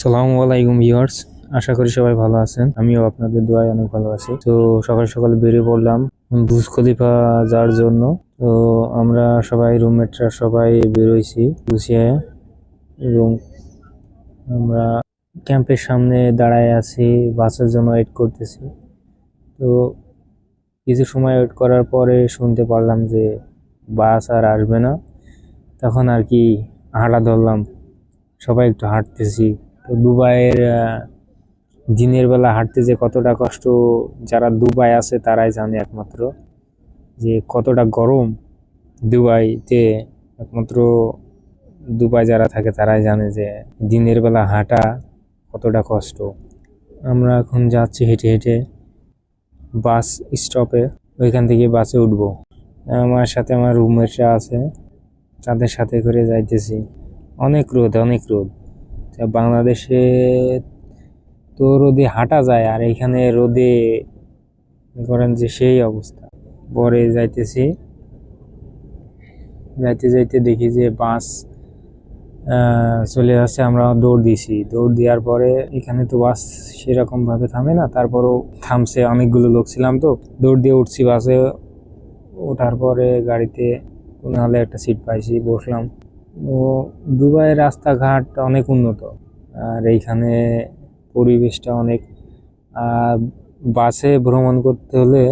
সালামু আলাইকুম ভিউয়ার্স, আশা করি সবাই ভালো আছেন। আমিও আপনাদের দোয়ায় অনেক ভালো আছি। তো সকাল সকাল বেরিয়ে পড়লাম বুজ খলিফা যাওয়ার জন্য। তো আমরা সবাই রুমমেটরা সবাই বেরোইছি গুছিয়ে এবং আমরা ক্যাম্পের সামনে দাঁড়ায় আছি, বাসের জন্য ওয়েট করতেছি। তো কিছু সময় ওয়েট করার পরে শুনতে পারলাম যে বাস আর আসবে না। তখন আর কি হাঁটা ধরলাম। সবাই একটু হাঁটতেছি। দুবাইয়ের দিনের বেলা হাঁটতে যে কতটা কষ্ট, যারা দুবাই আছে তারাই জানে একমাত্র যে কতটা গরম দুবাইতে। একমাত্র দুবাই যারা থাকে তারাই জানে যে দিনের বেলা হাঁটা কতটা কষ্ট। আমরা এখন যাচ্ছি হেঁটে হেঁটে বাস স্টপে, ওইখান থেকে বাসে উঠবো। আমার সাথে আমার রুমমেটরা আছে, তাদের সাথে করে যাইতেছি। অনেক রোদ অনেক রোদ। তা বাংলাদেশে তো রোদে হাঁটা যায় আর এখানে রোদে করেন যে সেই অবস্থা। পরে যাইতেছি, যাইতে যাইতে দেখি যে বাস চলে যাচ্ছে, আমরা দৌড় দিছি দৌড় দেওয়ার পরে এখানে তো বাস সেরকম ভাবে থামে না, তারপরও থামছে অনেকগুলো লোক ছিলাম তো। দৌড় দিয়ে উঠছি বাসে, ওঠার পরে গাড়িতে নাহলে একটা সিট পাইছি, বসলাম। ও দুবাইয়ের রাস্তাঘাট অনেক উন্নত, আর এইখানে পরিবেশটা অনেক, আর বাসে ভ্রমণ করতে হলে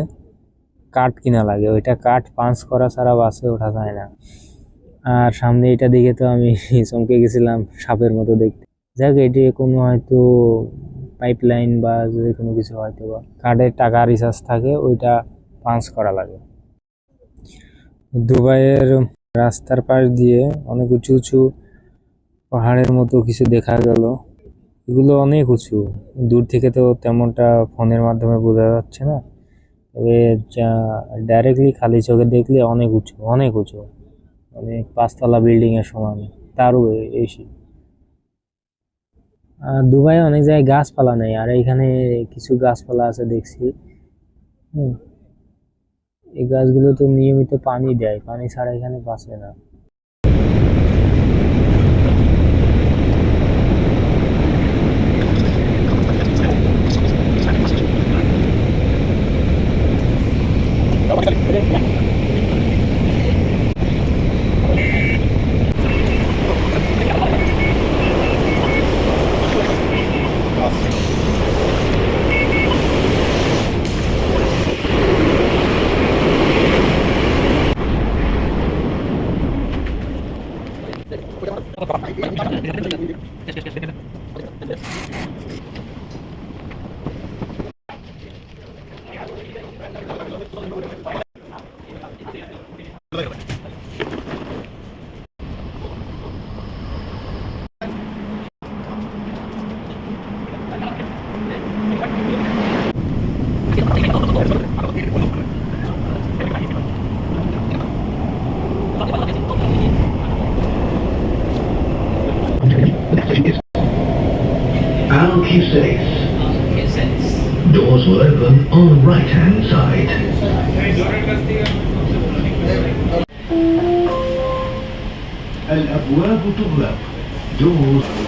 কাঠ কিনা লাগে, ওইটা কাঠ পাঞ্চ করা ছাড়া বাসে ওঠা যায় না। আর সামনে এটা দেখে তো আমি চমকে গেছিলাম সাপের মতো দেখতে। যাক, এটি কোনো হয়তো পাইপ লাইন বা যে কোনো কিছু হয়তো বা কার্ডের টাকা রিচার্জ থাকে, ওইটা পাঞ্চ করা লাগে। দুবাইয়ের রাস্তার পাশ দিয়ে অনেক উঁচু উঁচু পাহাড়ের মতো কিছু দেখা গেল। এগুলো অনেক উঁচু। দূর থেকে তো তেমনটা ফোনের মাধ্যমে বোঝা যাচ্ছে না। তবে যা ডাইরেক্টলি খালি চোখে দেখলে অনেক উঁচু অনেক উঁচু। অনেক পাঁচতলা বিল্ডিং এর সমান তারও এ- বেশি আর দুবাই অনেক জায়গায় গাছপালা নেই, আর এখানে কিছু গাছপালা আছে দেখছি। হুম। এই গাছগুলো তো নিয়মিত পানি দেয় পানি ছাড়া এখানে বাঁচে না। Doors will open on right hand side. Tutuba do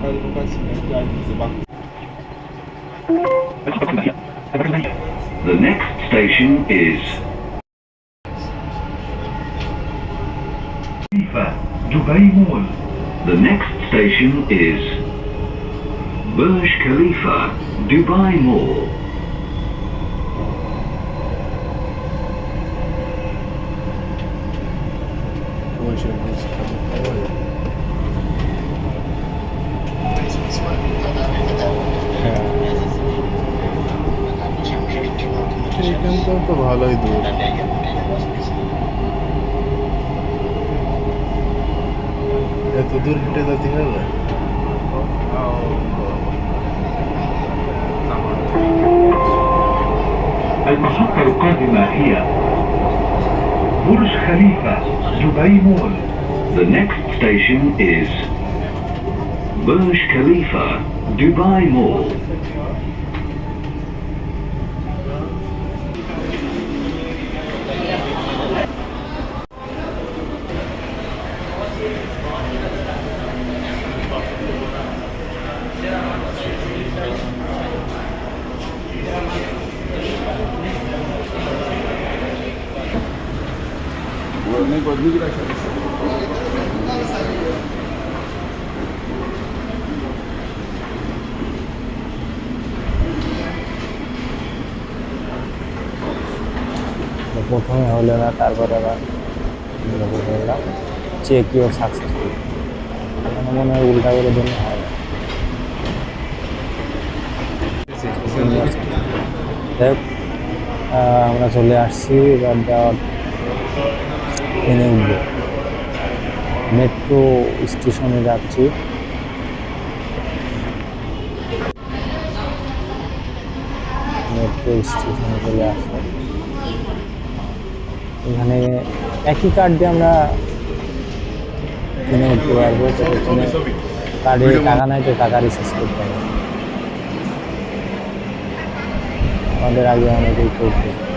The next station is Khalifa, Dubai Mall. the next station is Burj Khalifa, Dubai Mall. এইখানটাও তো ভালোই দূর এত দূর হেঁটে যেতে হবে المحطة القادمة هي برج خليفة دبي مول The next station is Burj Khalifa, Dubai Mall. প্রথমে হলো না তারপরে আবার বললাম চেক ইউর সাকসেসফুল এখানে মনে হয় উল্টা করে দিলে হয় আমরা চলে আসছি এবার দেওয়ার ট্রেনে উঠবো মেট্রো স্টেশনে যাচ্ছি। মেট্রো স্টেশনে চলে আসলাম এখানে একই কার্ড দিয়ে আমরা কিনে উঠতে পারব। এখানে কার্ডে টাকা নাই তো টাকা রিচার্জ করতে হবে। আমাদের আগে অনেকেই করতে।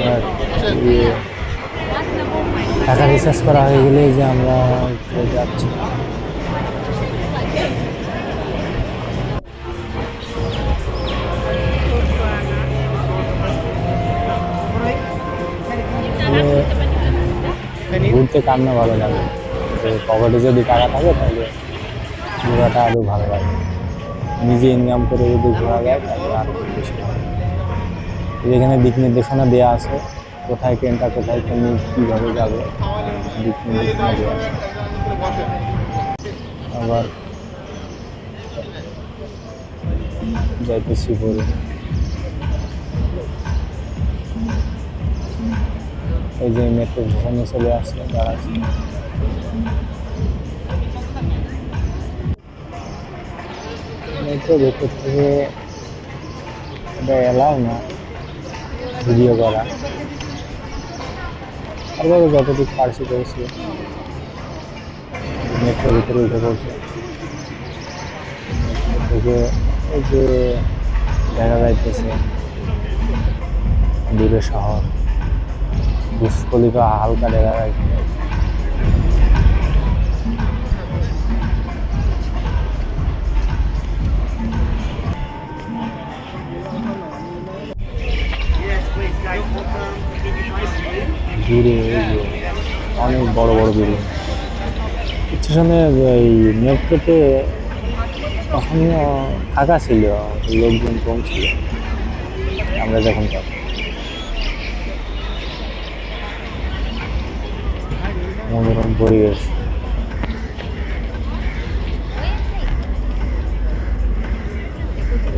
ইয়ে, টাকা রিচার্জ করা হয়ে গেলে যে আমরা উপরে যাচ্ছি তবে ঘুরতে কার না ভালো লাগে যে পকেটে যদি টাকা থাকে তাহলে ঘোরাটা আরও ভালো লাগে নিজে ইনকাম করে যদি ঘোরা যায় তাহলে আরও বেশি ভালো লাগে। এখানে দিক নির্দেশনা দেওয়া আছে। কোথায় ট্রেনটা, কোথায় ট্রেন, কীভাবে যাবে, দিক নির্দেশনা দেওয়া আছে। আবার যাইতেছি বলে এই যে মেট্রো ভবনে চলে আসছে, দাঁড়াচ্ছি। মেট্রো ভেতর থেকে এটা এলাও না। ভিডিও করা। তারপরে যতটুকু পারছি করেছি। মেট্রোর ভিতরে উঠে পড়ছে। থেকে এই যে দেখা যাইতেছে, দূরে শহর। বুসকলিকা হালকা দেখা যাচ্ছে বিল্ডিং স্টেশনে এই মেট্রোতে তখন ফাঁকা ছিল, লোকজন কম ছিল। আমরা যখন যাব। মনোরম পরিবেশ।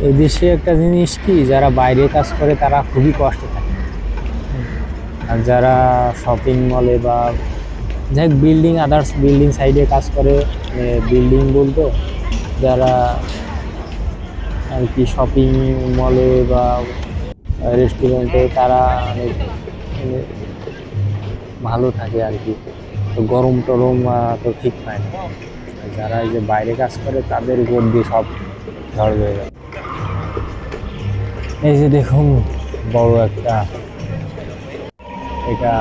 এই দেশে একটা জিনিস কি, যারা বাইরে কাজ করে, তারা খুবই কষ্টে থাকে। আর যারা শপিং মলে বা যাই হোক বিল্ডিং আদার্স বিল্ডিং সাইডে কাজ করে বিল্ডিং বলতে যারা আর কি শপিং মলে বা রেস্টুরেন্টে তারা অনেক মানে ভালো থাকে আর কি। তো গরম টরম তো ঠিক পায় না। যারা এই যে বাইরে কাজ করে, তাদের উপর দিয়ে সব ঝড় হয়ে যায় এই যে দেখুন, বড় একটা এটা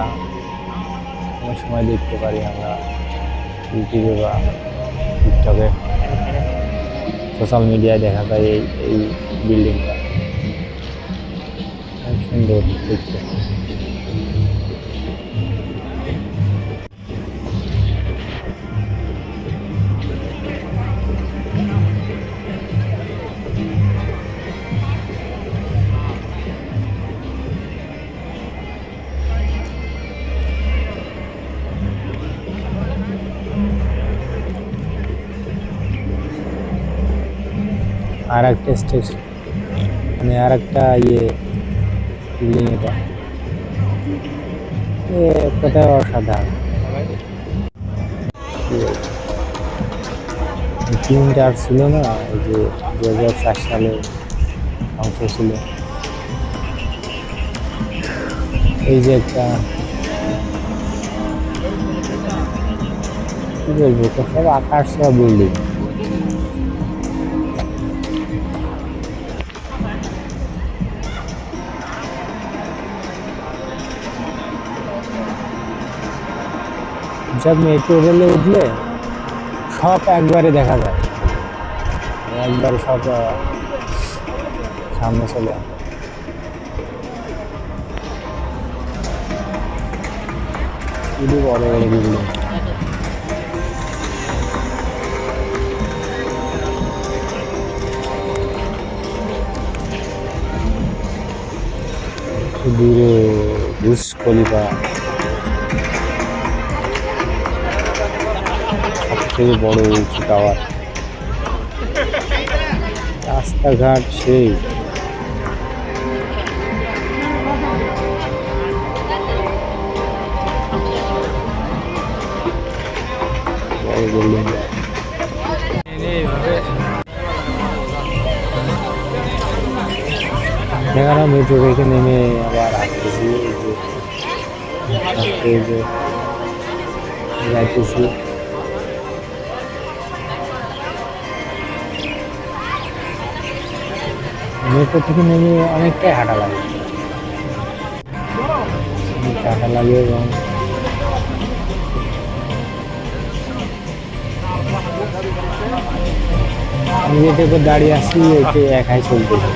অনেক সময় দেখতে পারি আমরা ইউটিউবে বা টিকটকে। সোশ্যাল মিডিয়ায় দেখা যায় এই এই বিল্ডিংটা। অনেক সুন্দর দেখতে। আর একটা স্টেশন মানে আর একটা ইয়ে বিল্ডিং এটা। কোথায় অসাধারণ। টিমটা আর ছিল না, এই যে দু হাজার চার সালে ধ্বংস ছিল। এই যে একটা, কি বলব সব আকাশ সব বিল্ডিং যা মেট্রো রেলে উঠলে সব একবারে দেখা যায়। একবারে সব সামনে চলে। খুবই বড় বড় বিল্ডিং দূরে বুস খলিফা। সবথেকে বড় উঁচু টাওয়ার। রাস্তাঘাট সেই। দেখালাম মেট্রো থেকে নেমে আবার হাঁটতে যে যাইতেছি। মেট্রো থেকে নেমে অনেকটাই হাঁটা লাগে হাঁটা লাগে এবং আমি যেটা দাঁড়িয়ে আছি ওইটা একাই চলতেছে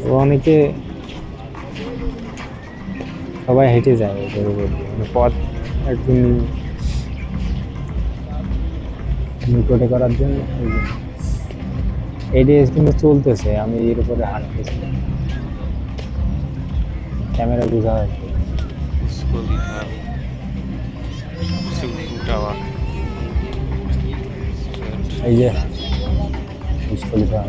তো অনেকে সবাই হেঁটে যায় ওদের উপর। মানে পথ একদিন নিকটে করার জন্য। এই। এইটা কিন্তু চলতেছে আমি এর উপরে হাঁটতেছি ক্যামেরা বোঝা হয়েছে এই যে স্কুলটা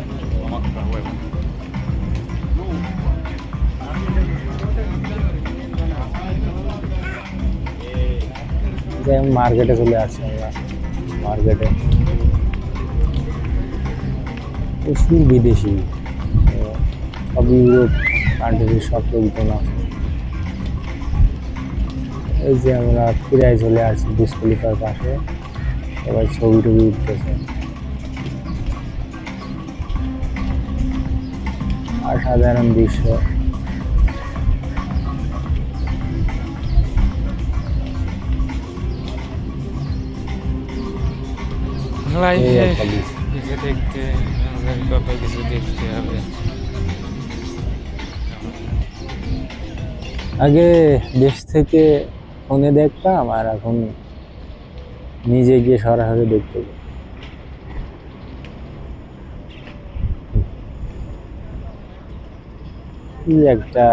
মার্কেটে চলে আসছে আমরা। মার্কেটে। প্রচুর বিদেশি। সব ইউরোপ কান্ট্রির সব লোকজন আছে। এই যে আমরা ফিরাই চলে আসছি বুসকলিপার পাশে। সবাই ছবি টবি উঠতেছে। অসাধারণ দৃশ্য। লাইফে। কিছু দেখতে কত কিছু দেখতে হবে। আগে দেশ থেকে ফোনে দেখতাম আর এখন নিজে গিয়ে সরাসরি দেখতে একটা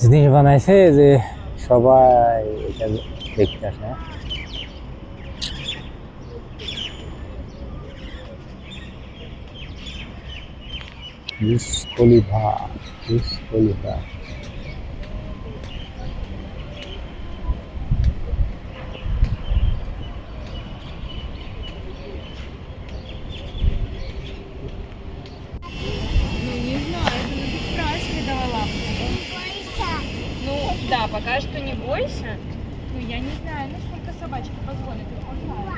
জিনিস বানাইছে যে সবাই এটা দেখতে আসে বিস্ফলিভা বিস্ফলিভা ну, ну, Да, пока что не бойся. Ну, я не знаю, ну, насколько собачка позволит. Он знает.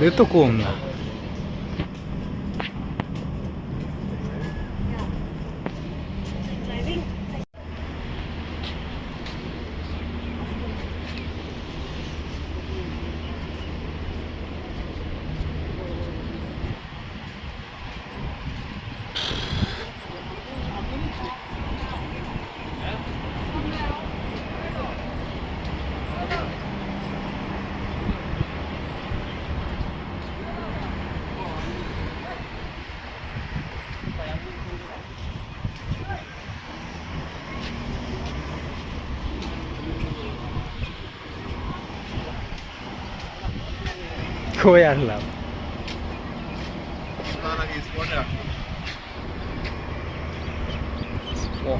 এটা তো কম না। কই আনলাম? ও